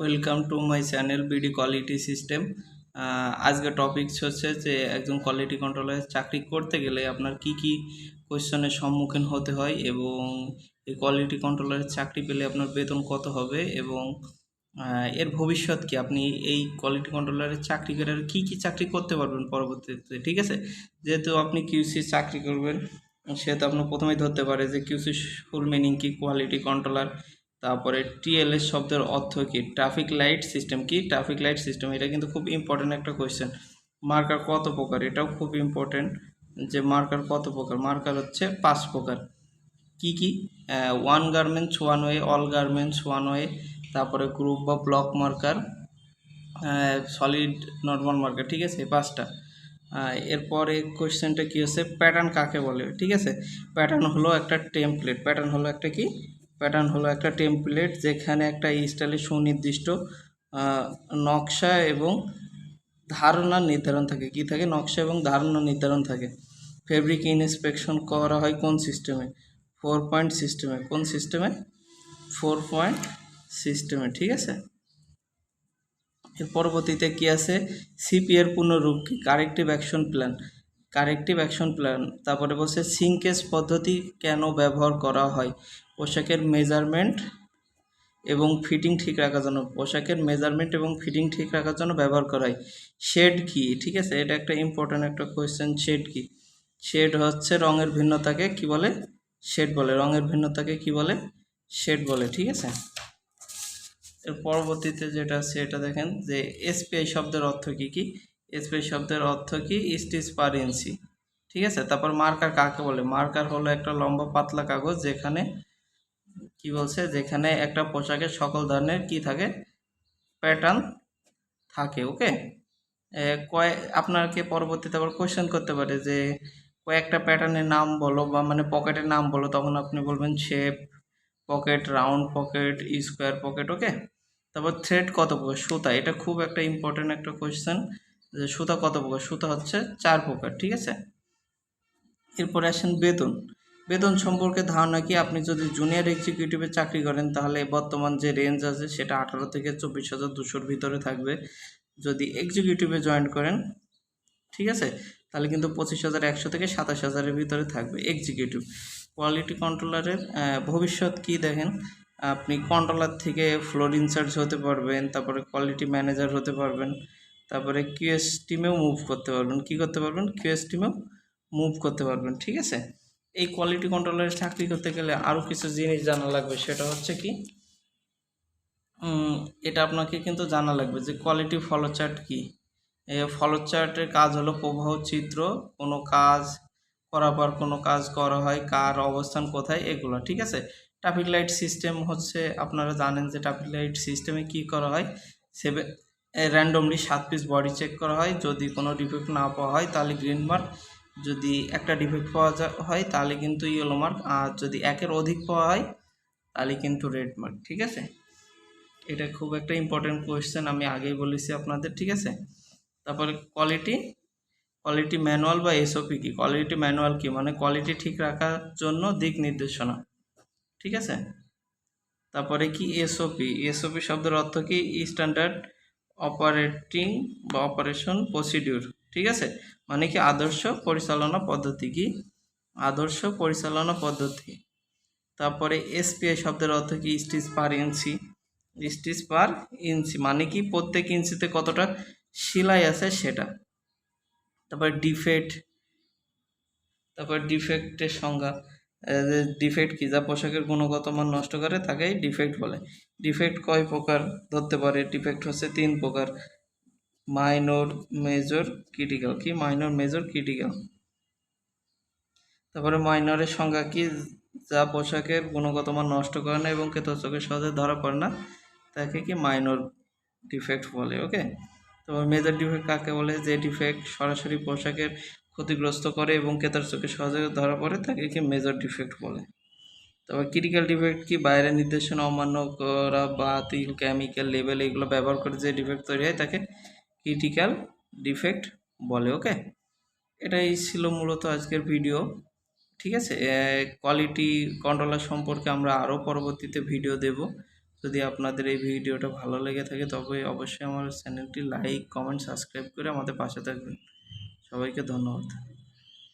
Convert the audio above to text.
Welcome to my channel BD quality system আজকে topics হচ্ছে যে একজন কোয়ালিটি কন্ট্রোলার চাকরি করতে গেলে আপনার কি কি কোয়েশ্চনের সম্মুখীন হতে হয় এবং এই কোয়ালিটি কন্ট্রোলারের চাকরি পেলে আপনার বেতন কত হবে এবং এর ভবিষ্যৎ কি? আপনি এই কোয়ালিটি কন্ট্রোলারের চাকরি করে কি কি চাকরি করতে পারবেন পরবর্তীতে, ঠিক আছে? যেহেতু আপনি কিউসি চাকরি করবেন সেহেতু আপনার প্রথমেই ধরতে পারে যে কিউসি ফুল মিনিং কি কোয়ালিটি কন্ট্রোলার তারপরে টিএলএস শব্দের অর্থ কি? ট্রাফিক লাইট সিস্টেম কি? ট্রাফিক লাইট সিস্টেম এটা কিন্তু খুব ইম্পর্টেন্ট একটা কোয়েশ্চেন মার্কার কত প্রকার? এটাও খুব ইম্পর্টেন্ট যে মার্কার কত প্রকার? মার্কার হচ্ছে পাঁচ প্রকার। কি কি? One garments one way all garments one way তারপরে গ্রুপ বা block marker solid normal marker ঠিক আছে? পাঁচটা। এরপরে কোয়েশ্চেনটা কী হচ্ছে? প্যাটার্ন কাকে বলে? ঠিক আছে? প্যাটার্ন হলো একটা টেমপ্লেট প্যাটার্ন হলো একটা কি? প্যাটার্ন হলো একটা টেমপ্লেট যেখানে একটা স্টাইলে সুনির্দিষ্ট নকশা এবং ধারণা নির্ধারণ থাকে। কি থাকে? নকশা এবং ধারণা নির্ধারণ থাকে। ফেব্রিক ইনস্পেকশন করা হয় কোন সিস্টেমে ফোর পয়েন্ট সিস্টেমে কোন সিস্টেমে ফোর পয়েন্ট সিস্টেমে ঠিক আছে? এর পরবর্তীতে কি আছে? সিপি এর পূর্ণরূপ কি? Corrective action plan corrective action plan. তারপরে বলছে সিঙ্কেজ পদ্ধতি কেন ব্যবহার করা হয়? পোশাকের মেজারমেন্ট এবং ফিটিং ঠিক রাখার জন্য। পোশাকের মেজারমেন্ট এবং ফিটিং ঠিক রাখার জন্য ব্যবহার করা হয়। শেড কি? ঠিক আছে, এটা একটা ইম্পর্ট্যান্ট একটা কোয়েশ্চেন শেড কি? শেড হচ্ছে রঙের ভিন্নতাকে কি বলে? শেড বলে। রঙের ভিন্নতাকে কি বলে? শেড বলে, ঠিক আছে? এর পরবর্তীতে যেটা আছে, এটা দেখেন যে, এসপিআই শব্দের অর্থ কি কি? এসপিআই শব্দের অর্থ কি? Stitch per inch. ঠিক আছে? তারপর মার্কার কাকে বলে? মার্কার হলো একটা লম্বা পাতলা কাগজ যেখানে কি বলছে? যেখানে একটা পোশাকের সকল ধরনের কি থাকে? প্যাটার্ন থাকে, ওকে? কয় আপনাকে পরবর্তীতে আবার কোয়েশ্চেন করতে পারে যে কয়েকটা প্যাটার্নের নাম বলো বা মানে পকেটের নাম বলো, তখন আপনি বলবেন shape, pocket, round pocket, square pocket, okay? তারপর থ্রেড কত সুতা। এটা খুব একটা ইম্পর্টেন্ট একটা কোয়েশ্চেন যে সুতা কত প্রকার? সুতা হচ্ছে চার প্রকার, ঠিক আছে? এরপরে আসেন বেতন। বেতন সম্পর্কে ধারণা কি? আপনি যদি জুনিয়র এক্সিকিউটিভে চাকরি করেন, তাহলে বর্তমান যে রেঞ্জ আছে, সেটা আঠারো থেকে চব্বিশ হাজার দুশোর ভিতরে থাকবে। যদি এক্সিকিউটিভে জয়েন করেন, ঠিক আছে? তাহলে কিন্তু পঁচিশ হাজার একশো থেকে সাতাশ হাজারের ভিতরে থাকবে এক্সিকিউটিভ কোয়ালিটি কন্ট্রোলারের ভবিষ্যৎ কি দেখেন? আপনি কন্ট্রোলার থেকে ফ্লোর ইনচার্জ হতে পারবেন, তারপরে কোয়ালিটি ম্যানেজার হতে পারবেন। তারপরে কিউএস টিমেও মুভ করতে পারবেন। কি করতে পারবেন? কিউএস টিমেও মুভ করতে পারবেন, ঠিক আছে? এই কোয়ালিটি কন্ট্রোলারের চাকরি করতে গেলে আরও কিছু জিনিস জানা লাগবে। সেটা হচ্ছে কি এটা আপনাকে কিন্তু জানা লাগবে যে কোয়ালিটি ফলো চার্ট কি ফলো চার্টের কাজ হলো প্রবাহ চিত্র কোনো কাজ করার পর কোনো কাজ করা হয়, কার অবস্থান কোথায়, এগুলো, ঠিক আছে? ট্রাফিক লাইট সিস্টেম হচ্ছে, আপনারা জানেন যে ট্রাফিক লাইট সিস্টেমে কি করা হয়? সেভেন র্যান্ডমলি সাত পিস বডি চেক করা হয়। যদি কোনো ডিফেক্ট না পাওয়া হয়, তাহলে গ্রিন মার্ক যদি একটা ডিফেক্ট পাওয়া হয়, তাহলে কিন্তু ইয়েলো মার্ক আর যদি একের অধিক পাওয়া হয়, তাহলে কিন্তু রেড মার্ক ঠিক আছে? এটা খুব একটা ইম্পর্টেন্ট কোয়েশ্চেন আমি আগেই বলেছি আপনাদের, ঠিক আছে? তারপরে কোয়ালিটি কোয়ালিটি ম্যানুয়াল বা এসওপি কি? কোয়ালিটি ম্যানুয়াল কি? মানে কোয়ালিটি ঠিক রাখার জন্য দিক নির্দেশনা, ঠিক আছে? তারপরে কি এসওপি এসওপি শব্দের অর্থ কি? স্ট্যান্ডার্ড অপারেটিং বা অপারেশন প্রসিডিউর ঠিক আছে? মানে কি আদর্শ পরিচালনা পদ্ধতি কি? আদর্শ পরিচালনা পদ্ধতি। তারপরে এসপিআই শব্দের অর্থ কি? স্টিচ পার ইঞ্চি স্টিচ পার ইঞ্চি মানে কি প্রত্যেক ইঞ্চিতে কতটা সেলাই আছে সেটা। তারপর ডিফেক্ট তারপর ডিফেক্টের সংজ্ঞা। ডিফেক্ট কি? যা পোশাকের গুণগত মান নষ্ট করে, তাকেই ডিফেক্ট বলে। ডিফেক্ট কয় প্রকার? ধরতে পারে ডিফেক্ট হচ্ছে তিন প্রকার। মাইনর মেজর ক্রিটিক্যাল কি? মাইনর মেজর ক্রিটিক্যাল তারপরে মাইনরের সংজ্ঞা কি? যা পোশাকের গুণগত মান নষ্ট করে না এবং চোখে সহজে ধরা পড়ে না, তাকে কি মাইনর ডিফেক্ট বলে ওকে তো মেজর ডিফেক্ট কাকে বলে? যে ডিফেক্ট সরাসরি পোশাকের ক্ষতিগ্রস্ত করে এবং ক্রেতার চোখে সহজে ধরা পড়ে তাকে মেজর ডিফেক্ট বলে। তবে ক্রিটিক্যাল ডিফেক্ট কি? বাইরের নির্দেশনা অমান্য করা বাতিল কেমিক্যাল লেভেল এগুলো ব্যবহার করে যে ডিফেক্ট তৈরি হয় তাকে ক্রিটিক্যাল ডিফেক্ট বলে ওকে এটাই ছিল মূলত আজকের ভিডিও ঠিক আছে? কোয়ালিটি কন্ট্রোলার সম্পর্কে আমরা আরও পরবর্তীতে ভিডিও দেব। যদি আপনাদের এই ভিডিওটা ভালো লেগে থাকে তবে অবশ্যই আমার চ্যানেলটি লাইক কমেন্ট সাবস্ক্রাইব করে আমাদের পাশে থাকবেন। সবাইকে ধন্যবাদ।